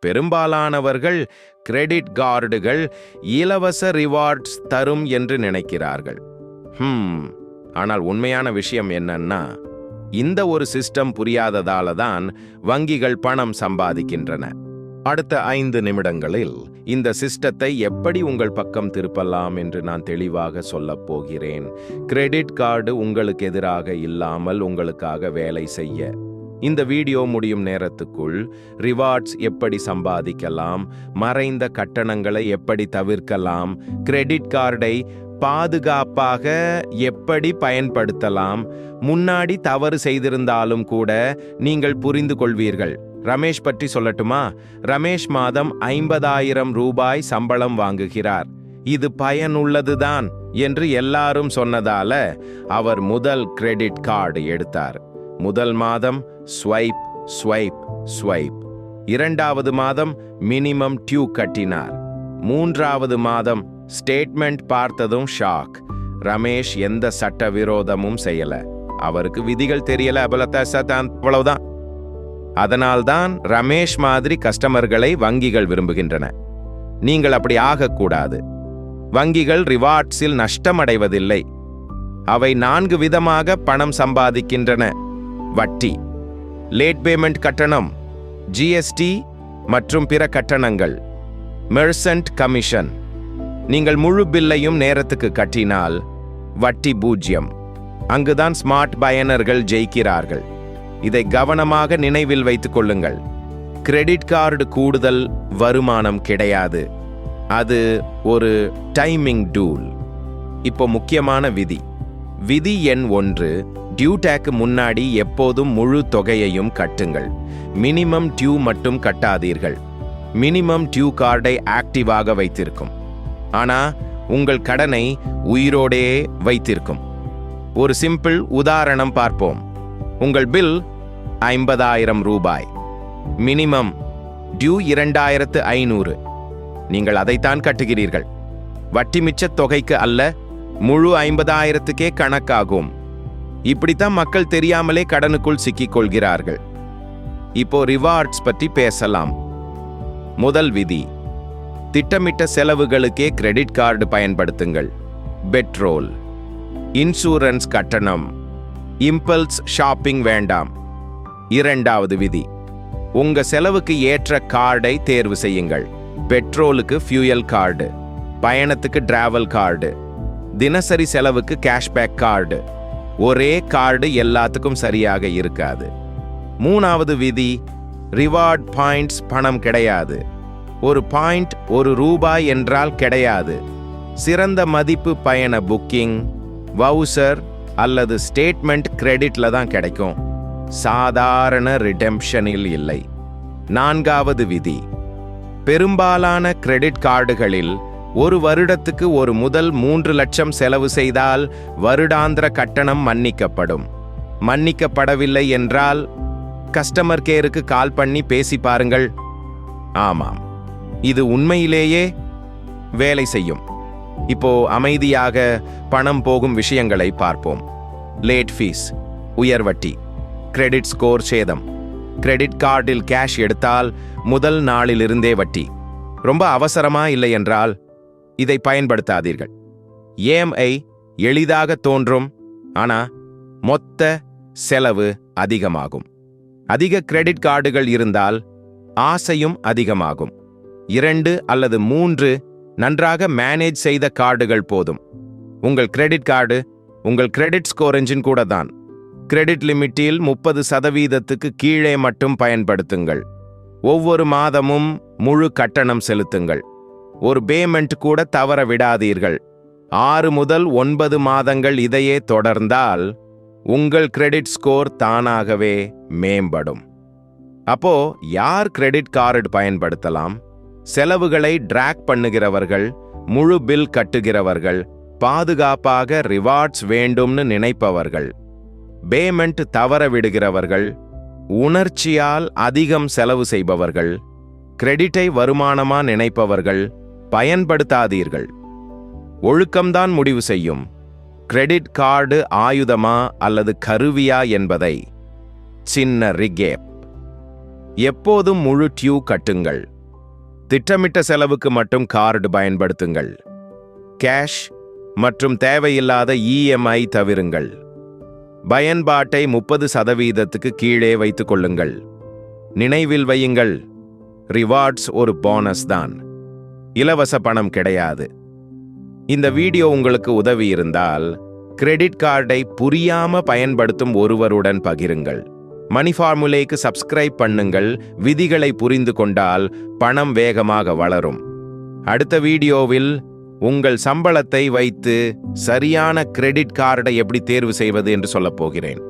பெரும்பாலானவர்கள் கிரெடிட் கார்டுகள் இலவச ரிவார்ட்ஸ் தரும் என்று நினைக்கிறார்கள். ஹம் ஆனால் உண்மையான விஷயம் என்னன்னா இந்த ஒரு சிஸ்டம் புரியாததால தான் வங்கிகள் பணம் சம்பாதிக்கின்றன. அடுத்த ஐந்து நிமிடங்களில் இந்த சிஸ்டத்தை எப்படி உங்கள் பக்கம் திருப்பலாம் என்று நான் தெளிவாக சொல்லப் போகிறேன். கிரெடிட் கார்டு உங்களுக்கு எதிராக இல்லாமல் உங்களுக்காக வேலை செய்ய. இந்த வீடியோ முடியும் நேரத்துக்குள் ரிவார்ட்ஸ் எப்படி சம்பாதிக்கலாம் மறைந்த கட்டணங்களை எப்படி தவிர்க்கலாம் கிரெடிட் கார்டை பாதுகாப்பாக எப்படி பயன்படுத்தலாம் முன்னாடி தவறு செய்திருந்தாலும் கூட நீங்கள் புரிந்து கொள்வீர்கள். ரமேஷ் பற்றி சொல்லட்டுமா? ரமேஷ் மாதம் ஐம்பதாயிரம் ரூபாய் சம்பளம் வாங்குகிறார். இது பயனுள்ளதுதான் என்று எல்லாரும் சொன்னதால அவர் முதல் கிரெடிட் கார்டு எடுத்தார். முதல் மாதம் ஸ்வைப் ஸ்வைப் ஸ்வைப். இரண்டாவது மாதம் மினிமம் டியூ கட்டினார். மூன்றாவது மாதம் ஸ்டேட்மெண்ட் பார்த்ததும் ஷாக். ரமேஷ் எந்த சட்ட விரோதமும் செய்யல. அவருக்கு விதிகள் தெரியல சதான் அவ்வளவுதான் அதனால்தான் ரமேஷ் மாதிரி கஸ்டமர்களை வங்கிகள் விரும்புகின்றன. நீங்கள் அப்படி ஆகக்கூடாது. வங்கிகள் ரிவார்ட்ஸில் நஷ்டமடைவதில்லை. அவை நான்கு விதமாக பணம் சம்பாதிக்கின்றன. வட்டி. லேட் பேமெண்ட் கட்டணம் ஜிஎஸ்டி மற்றும் பிற கட்டணங்கள் மெர்சன்ட் கமிஷன் நீங்கள் முழு பில்லையும் நேரத்துக்கு கட்டினால் வட்டி பூஜ்யம். அங்குதான் ஸ்மார்ட் பயனர்கள் ஜெயிக்கிறார்கள். இதை கவனமாக நினைவில் வைத்துக் கொள்ளுங்கள். கிரெடிட் கார்டு கூடுதல் வருமானம் கிடையாது. அது ஒரு டைமிங் டூல் இப்போ முக்கியமான விதி. விதி எண் ஒன்று டியூ டேக்கு முன்னாடி எப்போதும் முழு தொகையையும் கட்டுங்கள். மினிமம் டியூ மட்டும் கட்டாதீர்கள். மினிமம் டியூ கார்டை ஆக்டிவாக வைத்திருக்கும். ஆனா உங்கள் கடனை உயிரோடே வைத்திருக்கும். ஒரு சிம்பிள் உதாரணம் பார்ப்போம். உங்கள் பில் ஐம்பதாயிரம் ரூபாய். மினிமம் டியூ இரண்டாயிரத்து ஐநூறு. நீங்கள் அதைத்தான் கட்டுகிறீர்கள். வட்டி மிச்ச தொகைக்கு அல்ல முழு ஐம்பதாயிரத்துக்கே கணக்காகும். இப்படித்தான் மக்கள் தெரியாமலே கடனுக்குள் சிக்கிக் கொள்கிறார்கள் இப்போ ரிவார்ட்ஸ் பற்றி பேசலாம். முதல் விதி திட்டமிட்ட செலவுகளுக்கே கிரெடிட் கார்டு பயன்படுத்துங்கள். பெட்ரோல் இன்சூரன்ஸ் கட்டணம் இம்பல்ஸ் ஷாப்பிங் வேண்டாம். இரண்டாவது விதி உங்க செலவுக்கு ஏற்ற கார்டை தேர்வு செய்யுங்கள். பெட்ரோலுக்கு ஃபியூயல் கார்டு பயணத்துக்கு டிராவல் கார்டு தினசரி செலவுக்கு கேஷ்பேக் கார்டு ஒரே கார்டு எல்லாத்துக்கும் சரியாக இருக்காது. மூணாவது விதி ரிவார்ட் பாயிண்ட்ஸ் பணம் கிடையாது. ஒரு பாயிண்ட் ஒரு ரூபாய் என்றால் கிடையாது. சிறந்த மதிப்பு பயண புக்கிங் வவுசர் அல்லது ஸ்டேட்மெண்ட் கிரெடிட்ல தான் கிடைக்கும். சாதாரண ரிடெம்ஷனில் இல்லை. நான்காவது விதி பெரும்பாலான கிரெடிட் கார்டுகளில் ஒரு வருடத்துக்கு ஒரு முதல் மூன்று லட்சம் செலவு செய்தால் வருடாந்திர கட்டணம் மன்னிக்கப்படும். மன்னிக்கப்படவில்லை என்றால் கஸ்டமர் கேருக்கு கால் பண்ணி பேசி பாருங்கள். ஆமாம். இது உண்மையிலேயே வேலை செய்யும். இப்போ அமைதியாக பணம் போகும் விஷயங்களை பார்ப்போம். லேட் ஃபீஸ் உயர் வட்டி கிரெடிட் ஸ்கோர் சேதம். கிரெடிட் கார்டில் கேஷ் எடுத்தால் முதல் நாளிலிருந்தே வட்டி. ரொம்ப அவசரமா இல்லை என்றால் இதை பயன்படுத்தாதீர்கள். ஏஎம்ஐ எளிதாக தோன்றும் ஆனா மொத்த செலவு அதிகமாகும். அதிக கிரெடிட் கார்டுகள் இருந்தால் ஆசையும் அதிகமாகும். இரண்டு அல்லது மூன்று நன்றாக மேனேஜ் செய்த கார்டுகள் போதும். உங்கள் கிரெடிட் கார்டு உங்கள் கிரெடிட் ஸ்கோர் என்ஜின் கூட தான். கிரெடிட் லிமிட்டில் முப்பது சதவீதத்துக்கு கீழே மட்டும் பயன்படுத்துங்கள். ஒவ்வொரு மாதமும் முழு கட்டணம் செலுத்துங்கள். ஒரு பேமெண்ட் கூட தவற விடாதீர்கள். ஆறு முதல் ஒன்பது மாதங்கள் இதையே தொடர்ந்தால் உங்கள் கிரெடிட் ஸ்கோர் தானாகவே மேம்படும். அப்போ யார் கிரெடிட் கார்டு பயன்படுத்தலாம்? செலவுகளை டிராக் பண்ணுகிறவர்கள் முழு பில் கட்டுகிறவர்கள் பாதுகாப்பாக ரிவார்ட்ஸ் வேண்டும்னு நினைப்பவர்கள் பேமெண்ட் தவற விடுகிறவர்கள் உணர்ச்சியால் அதிகம் செலவு செய்பவர்கள் கிரெடிட்டை வருமானமா நினைப்பவர்கள் பயன்படுத்தாதீர்கள். ஒழுக்கம்தான் முடிவு செய்யும். கிரெடிட் கார்டு ஆயுதமா அல்லது கருவியா என்பதை. சின்ன ரிகேப். எப்போதும் முழு டியூ கட்டுங்கள். திட்டமிட்ட செலவுக்கு மட்டும் கார்டு பயன்படுத்துங்கள். கேஷ் மற்றும் தேவையில்லாத இஎம்ஐ தவிருங்கள். பயன்பாட்டை முப்பது சதவீதத்துக்கு கீழே வைத்துக் கொள்ளுங்கள். நினைவில் வையுங்கள். ரிவார்ட்ஸ் ஒரு போனஸ் தான். இலவச பணம் கிடையாது. இந்த வீடியோ உங்களுக்கு உதவி இருந்தால் கிரெடிட் கார்டை புரியாம பயன்படுத்தும் ஒருவருடன் பகிருங்கள். மணி ஃபார்முலேக்கு சப்ஸ்கிரைப் பண்ணுங்கள். விதிகளை புரிந்து கொண்டால் பணம் வேகமாக வளரும். அடுத்த வீடியோவில் உங்கள் சம்பளத்தை வைத்து சரியான கிரெடிட் கார்டை எப்படி தேர்வு செய்வது என்று சொல்லப் போகிறேன்.